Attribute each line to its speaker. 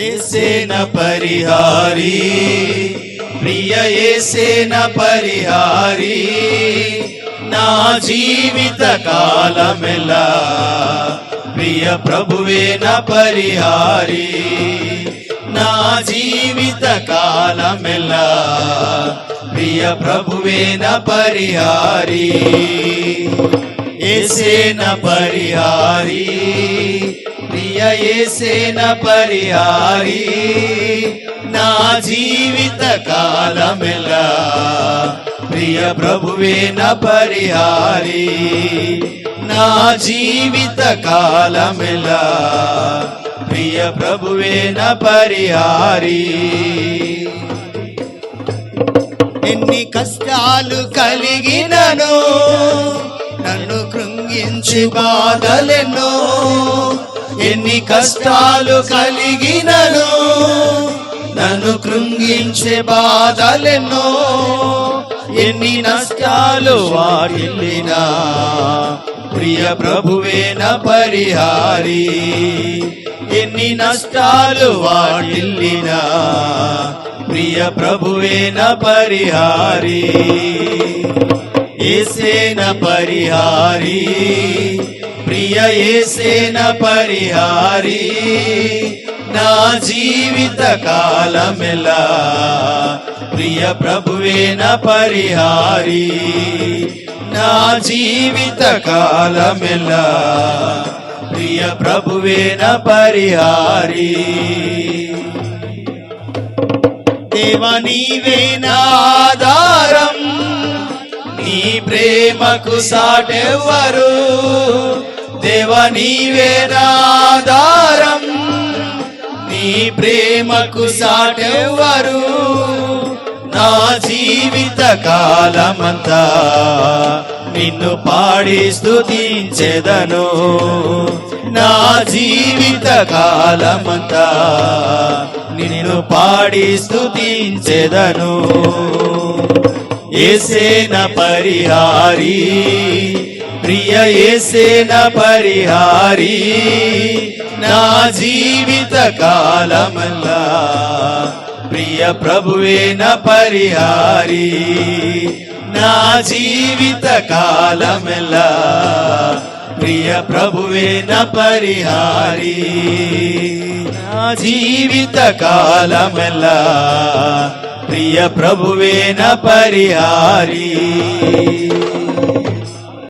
Speaker 1: ఏసేన పరిహారి. ప్రియ ఏసేన పరిహారి. నా జీవిత కాలమెలా. ప్రియ ప్రభువేన పరిహారి. నా జీవిత కాలమెలా. ప్రియ ప్రభువేన పరిహారి. ఏసేన పరిహారీ. ప్రియ ఏసేన పరిహారి. నా జీవిత కాలమెలా ప్రియ ప్రభువేన పరిహారి. నా జీవిత కాలమెలా ప్రియ ప్రభువేన పరిహారి. ఎన్ని కష్టాలు కలిగినను నన్ను కృంగించి బాధలెన్నో ఎన్ని కష్టాలు కలిగినను నన్ను కృంగించే బాధలెన్నో ఎన్ని నష్టాలు వాటిల్లినా ప్రియ ప్రభువేన పరిహారి. ఎన్ని నష్టాలు వాటిల్లినా ప్రియ ప్రభువేన పరిహారి. ఏసేన పరిహారి. ప్రియ ఏసేన పరిహారి నా జీవిత కాలమెలా? ప్రియ ప్రభువేన పరిహారి నా జీవిత కాలమెలా? ప్రియ ప్రభువేన పరిహారి. దేవ నీవే నా నీ ప్రేమకు సాటెవ్వరు. దేవ నీవే నా నీ ప్రేమకు సాటెవ్వరు. నా జీవిత కాలమంతా నిన్ను పాడి స్థుతించెదను నా జీవిత కాలమంతా నిన్ను పాడి స్థుతించెదను ఏసేన పరిహారీ ప్రియ ఏసేన పరిహారీ నా జీవిత కాలమల్లా. ప్రియ ప్రభువేన పరిహారీ నా జీవిత కాలమల్లా. ప్రియ ప్రభువేన పరిహారీ నా జీవిత కాలమల్లా. ప్రియ ప్రభువేన పరిహారీ.